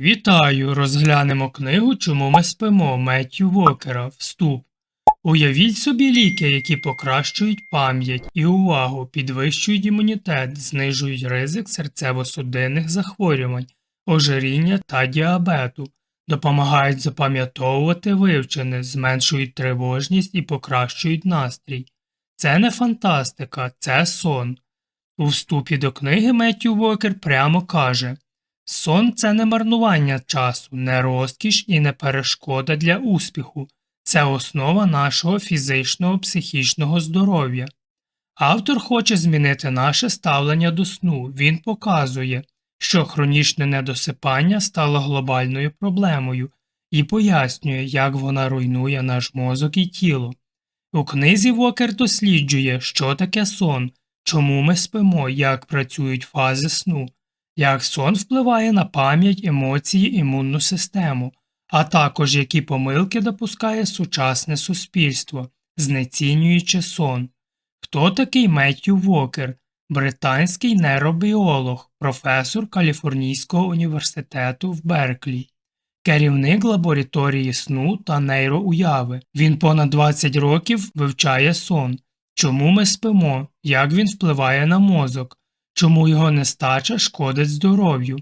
Вітаю! Розглянемо книгу Чому ми спимо Меттю Вокера. Вступ. Уявіть собі ліки, які покращують пам'ять і увагу, підвищують імунітет, знижують ризик серцево-судинних захворювань, ожиріння та діабету, допомагають запам'ятовувати вивчене, зменшують тривожність і покращують настрій. Це не фантастика, це сон. У вступі до книги Меттю Вокер прямо каже Сон це не марнування часу, не розкіш і не перешкода для успіху, це основа нашого фізичного психічного здоров'я. Автор хоче змінити наше ставлення до сну. Він показує, що хронічне недосипання стало глобальною проблемою і пояснює, як вона руйнує наш мозок і тіло. У книзі Вокер досліджує, що таке сон, чому ми спимо, як працюють фази сну як сон впливає на пам'ять, емоції, імунну систему, а також які помилки допускає сучасне суспільство, знецінюючи сон. Хто такий Меттю Вокер, британський нейробіолог, професор Каліфорнійського університету в Берклі, керівник лабораторії сну та нейроуяви. Він понад 20 років вивчає сон, чому ми спимо, як він впливає на мозок чому його нестача шкодить здоров'ю.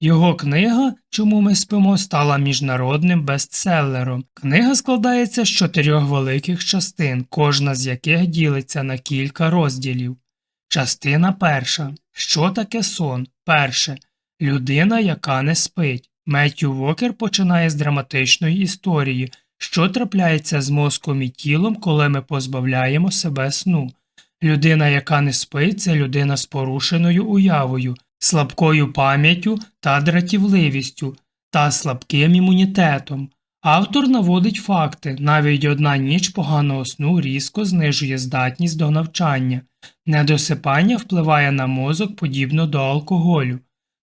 Його книга Чому ми спимо стала міжнародним бестселером. Книга складається з чотирьох великих частин, кожна з яких ділиться на кілька розділів. Частина перша. Що таке сон? Перше. Людина, яка не спить. Меттю Вокер починає з драматичної історії, що трапляється з мозком і тілом, коли ми позбавляємо себе сну. Людина, яка не спить, це людина з порушеною уявою, слабкою пам'яттю та дратівливістю та слабким імунітетом. Автор наводить факти, навіть одна ніч поганого сну різко знижує здатність до навчання, недосипання впливає на мозок подібно до алкоголю,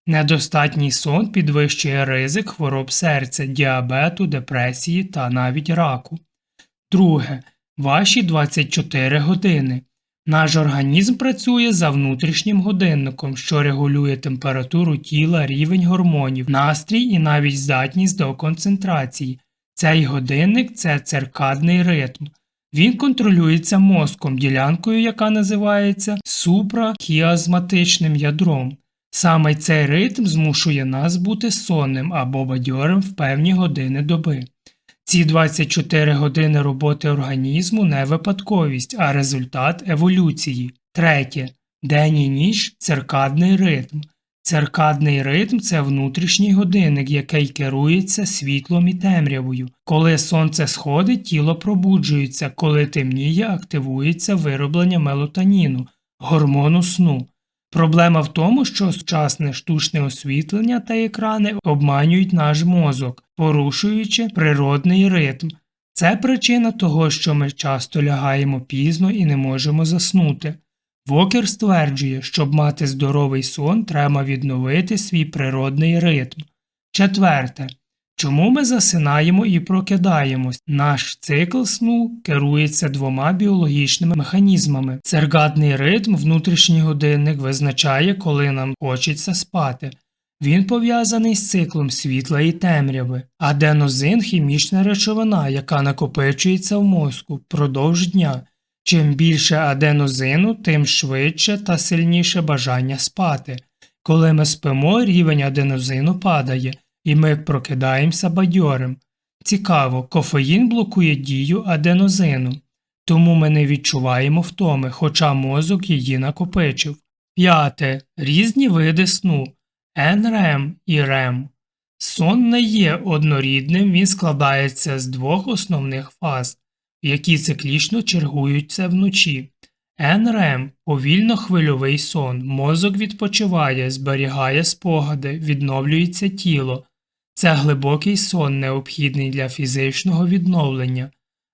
недостатній сон підвищує ризик хвороб серця, діабету, депресії та навіть раку. Друге. Ваші 24 години. Наш організм працює за внутрішнім годинником, що регулює температуру тіла, рівень гормонів, настрій і навіть здатність до концентрації. Цей годинник це циркадний ритм. Він контролюється мозком, ділянкою, яка називається супракіазматичним ядром. Саме цей ритм змушує нас бути сонним або бадьорим в певні години доби. Ці 24 години роботи організму не випадковість, а результат еволюції. Третє. День і ніч циркадний ритм. Циркадний ритм це внутрішній годинник, який керується світлом і темрявою. Коли сонце сходить, тіло пробуджується, коли темніє, активується вироблення мелатоніну, гормону сну. Проблема в тому, що сучасне штучне освітлення та екрани обманюють наш мозок, порушуючи природний ритм. Це причина того, що ми часто лягаємо пізно і не можемо заснути. Вокер стверджує, щоб мати здоровий сон, треба відновити свій природний ритм. Четверте. Чому ми засинаємо і прокидаємось? Наш цикл сну керується двома біологічними механізмами. Циркадний ритм, внутрішній годинник визначає, коли нам хочеться спати. Він пов'язаний з циклом світла і темряви, аденозин хімічна речовина, яка накопичується в мозку впродовж дня. Чим більше аденозину, тим швидше та сильніше бажання спати. Коли ми спимо, рівень аденозину падає і ми прокидаємося бадьорим. Цікаво, кофеїн блокує дію аденозину, тому ми не відчуваємо втоми, хоча мозок її накопичив. П'яте. Різні види сну НРЕМ і РЕМ. Сон не є однорідним, він складається з двох основних фаз, які циклічно чергуються вночі. НРЕМ повільно хвильовий сон, мозок відпочиває, зберігає спогади, відновлюється тіло, це глибокий сон, необхідний для фізичного відновлення.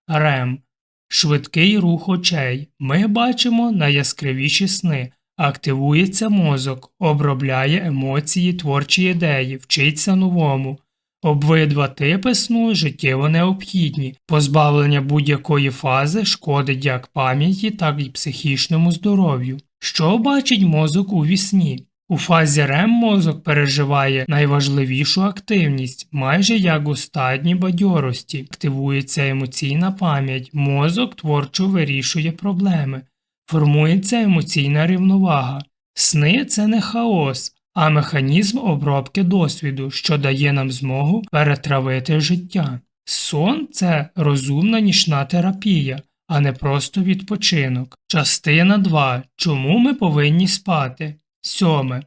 РЕМ швидкий рух очей. Ми бачимо найяскравіші сни, активується мозок, обробляє емоції, творчі ідеї, вчиться новому. Обидва типи сну життєво необхідні, позбавлення будь-якої фази шкодить як пам'яті, так і психічному здоров'ю. Що бачить мозок у вісні? У фазі REM мозок переживає найважливішу активність, майже як у стадні бадьорості. Активується емоційна пам'ять, мозок творчо вирішує проблеми, формується емоційна рівновага. Сни це не хаос, а механізм обробки досвіду, що дає нам змогу перетравити життя. Сон це розумна нічна терапія, а не просто відпочинок. Частина 2. Чому ми повинні спати? Сьоме.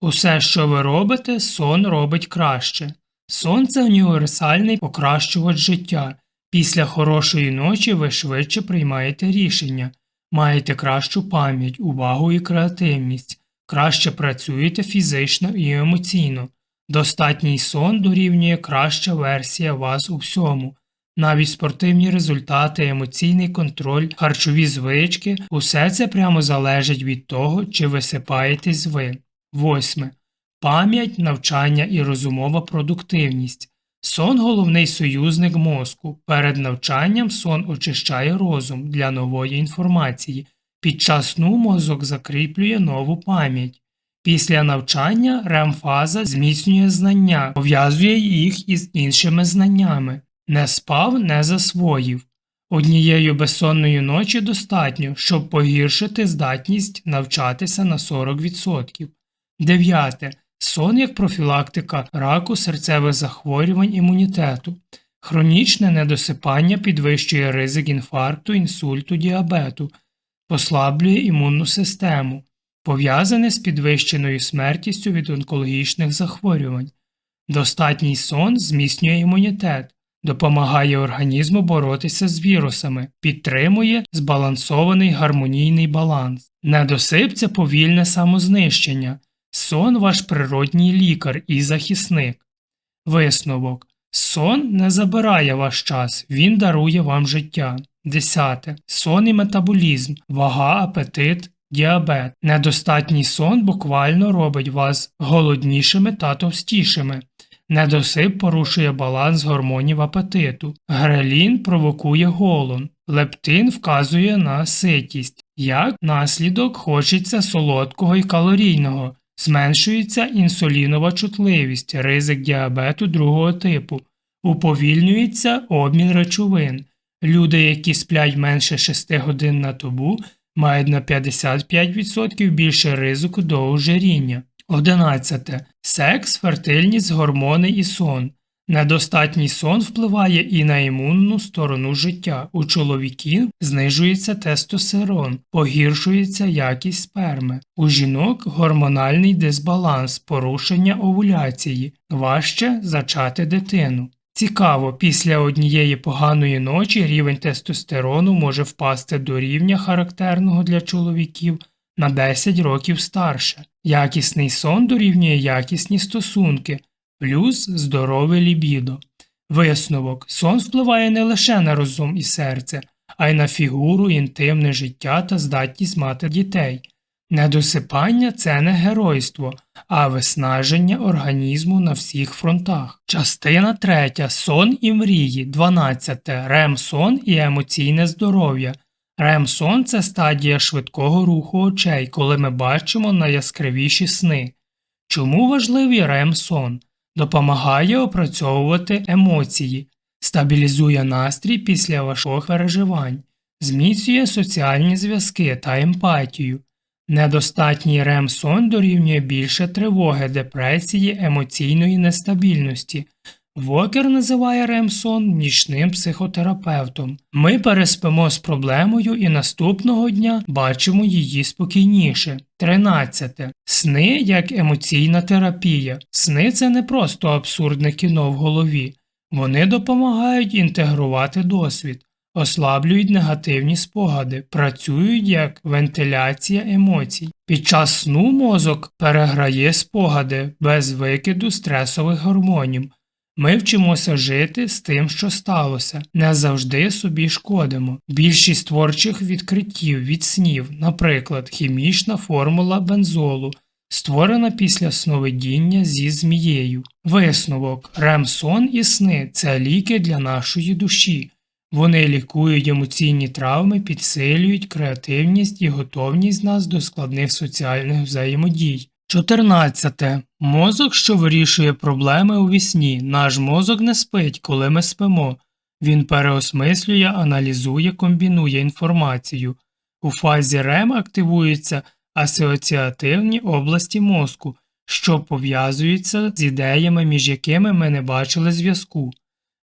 Усе, що ви робите, сон робить краще. Сон це універсальний покращувач життя. Після хорошої ночі ви швидше приймаєте рішення, маєте кращу пам'ять, увагу і креативність, краще працюєте фізично і емоційно. Достатній сон дорівнює краща версія вас у всьому. Навіть спортивні результати, емоційний контроль, харчові звички усе це прямо залежить від того, чи висипаєтесь ви. Восьме. Пам'ять, навчання і розумова продуктивність. Сон головний союзник мозку. Перед навчанням сон очищає розум для нової інформації. Під час сну мозок закріплює нову пам'ять. Після навчання РЕМ-фаза зміцнює знання, пов'язує їх із іншими знаннями. Не спав, не засвоїв. Однієї безсонної ночі достатньо, щоб погіршити здатність навчатися на 40%. Дев'яте. Сон як профілактика раку серцевих захворювань імунітету. Хронічне недосипання підвищує ризик інфаркту, інсульту, діабету, послаблює імунну систему, пов'язане з підвищеною смертністю від онкологічних захворювань. Достатній сон зміцнює імунітет, допомагає організму боротися з вірусами, підтримує збалансований гармонійний баланс. Недосип це повільне самознищення. Сон ваш природній лікар і захисник. Висновок. Сон не забирає ваш час, він дарує вам життя. Десяте. Сон і метаболізм, вага, апетит, діабет. Недостатній сон буквально робить вас голоднішими та товстішими. Недосип порушує баланс гормонів апетиту. Грелін провокує голод. Лептин вказує на ситість. Як наслідок хочеться солодкого і калорійного. Зменшується інсулінова чутливість, ризик діабету другого типу, уповільнюється обмін речовин. Люди, які сплять менше 6 годин на добу, мають на 55% більше ризику до ожиріння. 11. Секс, фертильність, гормони і сон. Недостатній сон впливає і на імунну сторону життя. У чоловіків знижується тестостерон, погіршується якість сперми. У жінок гормональний дисбаланс, порушення овуляції, важче зачати дитину. Цікаво, після однієї поганої ночі рівень тестостерону може впасти до рівня характерного для чоловіків на 10 років старше. Якісний сон дорівнює якісні стосунки, плюс здорове лібідо. Висновок сон впливає не лише на розум і серце, а й на фігуру, інтимне життя та здатність мати дітей. Недосипання це не геройство, а виснаження організму на всіх фронтах. Частина 3. Сон і мрії. 12. Рем-сон і емоційне здоров'я. Рем-сон це стадія швидкого руху очей, коли ми бачимо найяскравіші сни. Чому важливий рем-сон? Допомагає опрацьовувати емоції, стабілізує настрій після важких переживань, зміцнює соціальні зв'язки та емпатію. Недостатній рем-сон дорівнює більше тривоги, депресії, емоційної нестабільності. Вокер називає рем-сон нічним психотерапевтом. Ми переспимо з проблемою і наступного дня бачимо її спокійніше. 13. Сни як емоційна терапія. Сни це не просто абсурдне кіно в голові. Вони допомагають інтегрувати досвід, ослаблюють негативні спогади, працюють як вентиляція емоцій. Під час сну мозок переграє спогади без викиду стресових гормонів. Ми вчимося жити з тим, що сталося, не завжди собі шкодимо. Більшість творчих відкриттів від снів, наприклад, хімічна формула бензолу, створена після сновидіння зі змією. Висновок Рем-сон і сни це ліки для нашої душі. Вони лікують емоційні травми, підсилюють креативність і готовність нас до складних соціальних взаємодій. 14. Мозок, що вирішує проблеми у вісні. Наш мозок не спить, коли ми спимо. Він переосмислює, аналізує, комбінує інформацію. У фазі REM активуються асоціативні області мозку, що пов'язуються з ідеями, між якими ми не бачили зв'язку.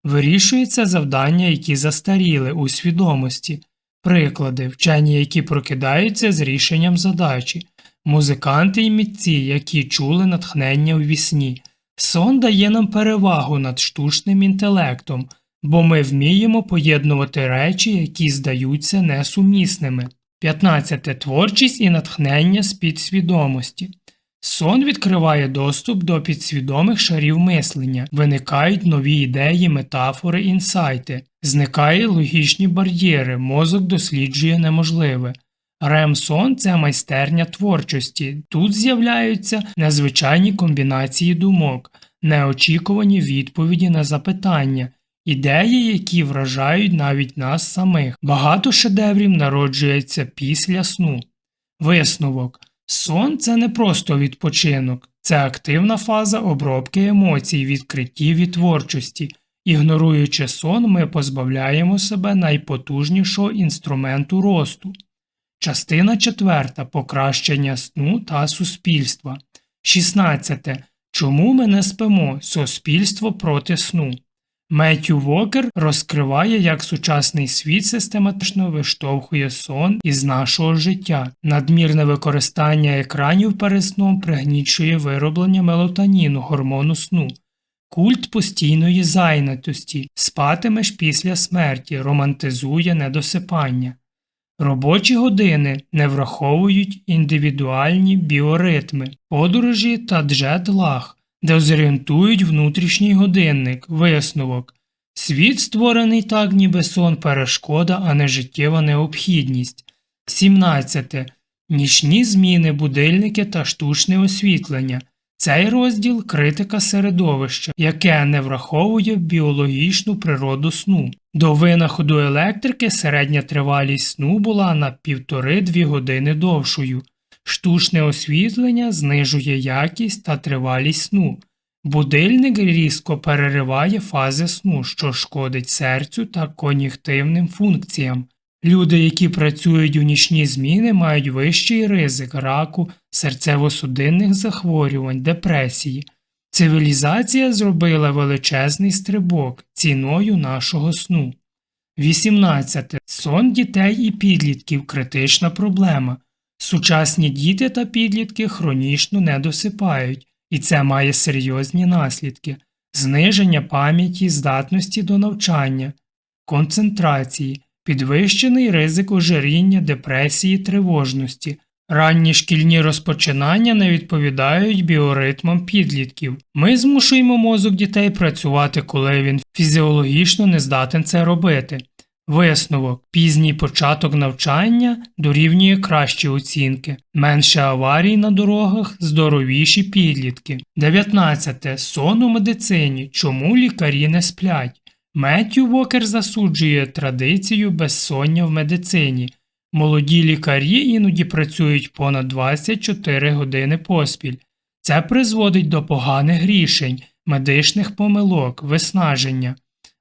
Вирішуються завдання, які застаріли у свідомості, приклади, вчені, які прокидаються з рішенням задачі, музиканти і митці, які чули натхнення у вісні. Сон дає нам перевагу над штучним інтелектом, бо ми вміємо поєднувати речі, які здаються несумісними. 15. Творчість і натхнення з підсвідомості. Сон відкриває доступ до підсвідомих шарів мислення, виникають нові ідеї, метафори, інсайти, зникають логічні бар'єри, мозок досліджує неможливе. Рем-сон – це майстерня творчості. Тут з'являються незвичайні комбінації думок, неочікувані відповіді на запитання, ідеї, які вражають навіть нас самих. Багато шедеврів народжується після сну. Висновок. Сон це не просто відпочинок, це активна фаза обробки емоцій, відкриттів і творчості. Ігноруючи сон, ми позбавляємо себе найпотужнішого інструменту росту. Частина 4. Покращення сну та суспільства. 16. Чому ми не спимо? Суспільство проти сну. Меттю Вокер розкриває, як сучасний світ систематично виштовхує сон із нашого життя. Надмірне використання екранів перед сном пригнічує вироблення мелатоніну, гормону сну. Культ постійної зайнятості, спатимеш після смерті, романтизує недосипання. Робочі години не враховують індивідуальні біоритми, подорожі та джет-лаг, дезорієнтують внутрішній годинник, висновок. Світ створений так, ніби сон перешкода, а не життєва необхідність. 17. Нічні зміни, будильники та штучне освітлення. Цей розділ критика середовища, яке не враховує біологічну природу сну. До винаходу електрики середня тривалість сну була на 1,5-2 години довшою. Штучне освітлення знижує якість та тривалість сну. Будильник різко перериває фази сну, що шкодить серцю та кон'юктивним функціям. Люди, які працюють у нічні зміни, мають вищий ризик раку, серцево-судинних захворювань, депресії. Цивілізація зробила величезний стрибок ціною нашого сну. 18. Сон дітей і підлітків критична проблема. Сучасні діти та підлітки хронічно не досипають, і це має серйозні наслідки зниження пам'яті, здатності до навчання, концентрації, підвищений ризик ожиріння, депресії, тривожності. Ранні шкільні розпочинання не відповідають біоритмам підлітків. Ми змушуємо мозок дітей працювати, коли він фізіологічно не здатен це робити. Висновок пізній початок навчання дорівнює кращі оцінки, менше аварій на дорогах, здоровіші підлітки. 19. Сон у медицині. Чому лікарі не сплять? Меттю Вокер засуджує традицію безсоння в медицині. Молоді лікарі іноді працюють понад 24 години поспіль. Це призводить до поганих рішень, медичних помилок, виснаження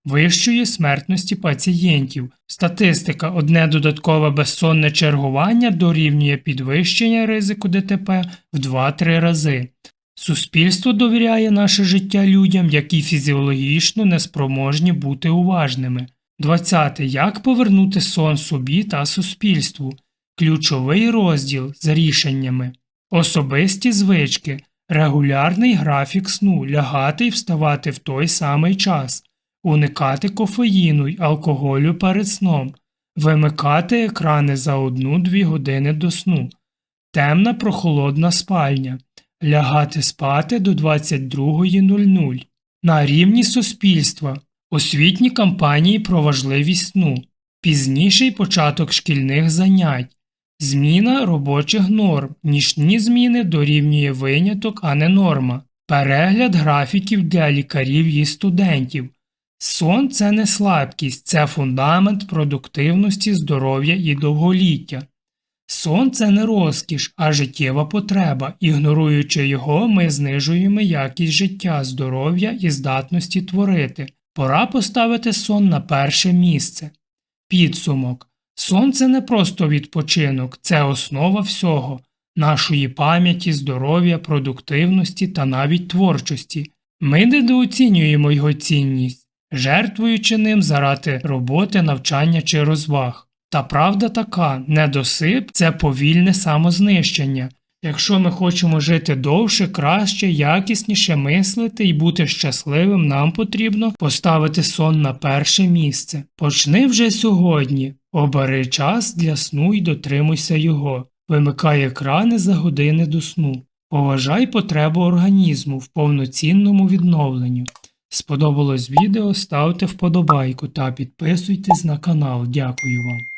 вищої смертності пацієнтів. Статистика одне додаткове безсонне чергування дорівнює підвищення ризику ДТП в 2-3 рази. Суспільство довіряє наше життя людям, які фізіологічно неспроможні бути уважними. 20. Як повернути сон собі та суспільству. Ключовий розділ з рішеннями. Особисті звички. Регулярний графік сну, лягати і вставати в той самий час уникати кофеїну й алкоголю перед сном, вимикати екрани за 1-2 години до сну, темна прохолодна спальня, лягати спати до 22.00. На рівні суспільства, освітні кампанії про важливість сну, пізніший початок шкільних занять, зміна робочих норм, нічні зміни дорівнює виняток, а не норма, перегляд графіків для лікарів і студентів. Сон це не слабкість, це фундамент продуктивності, здоров'я і довголіття. Сон це не розкіш, а життєва потреба. Ігноруючи його, ми знижуємо якість життя, здоров'я і здатності творити. Пора поставити сон на перше місце. Підсумок. Сон це не просто відпочинок, це основа всього нашої пам'яті, здоров'я, продуктивності та навіть творчості. Ми недооцінюємо його цінність, жертвуючи ним заради роботи, навчання чи розваг. Та правда така, недосип це повільне самознищення. Якщо ми хочемо жити довше, краще, якісніше мислити і бути щасливим, нам потрібно поставити сон на перше місце. Почни вже сьогодні, обери час для сну і дотримуйся його. Вимикай екрани за години до сну. Поважай потребу організму в повноцінному відновленню. Сподобалось відео, ставте вподобайку та підписуйтесь на канал. Дякую вам.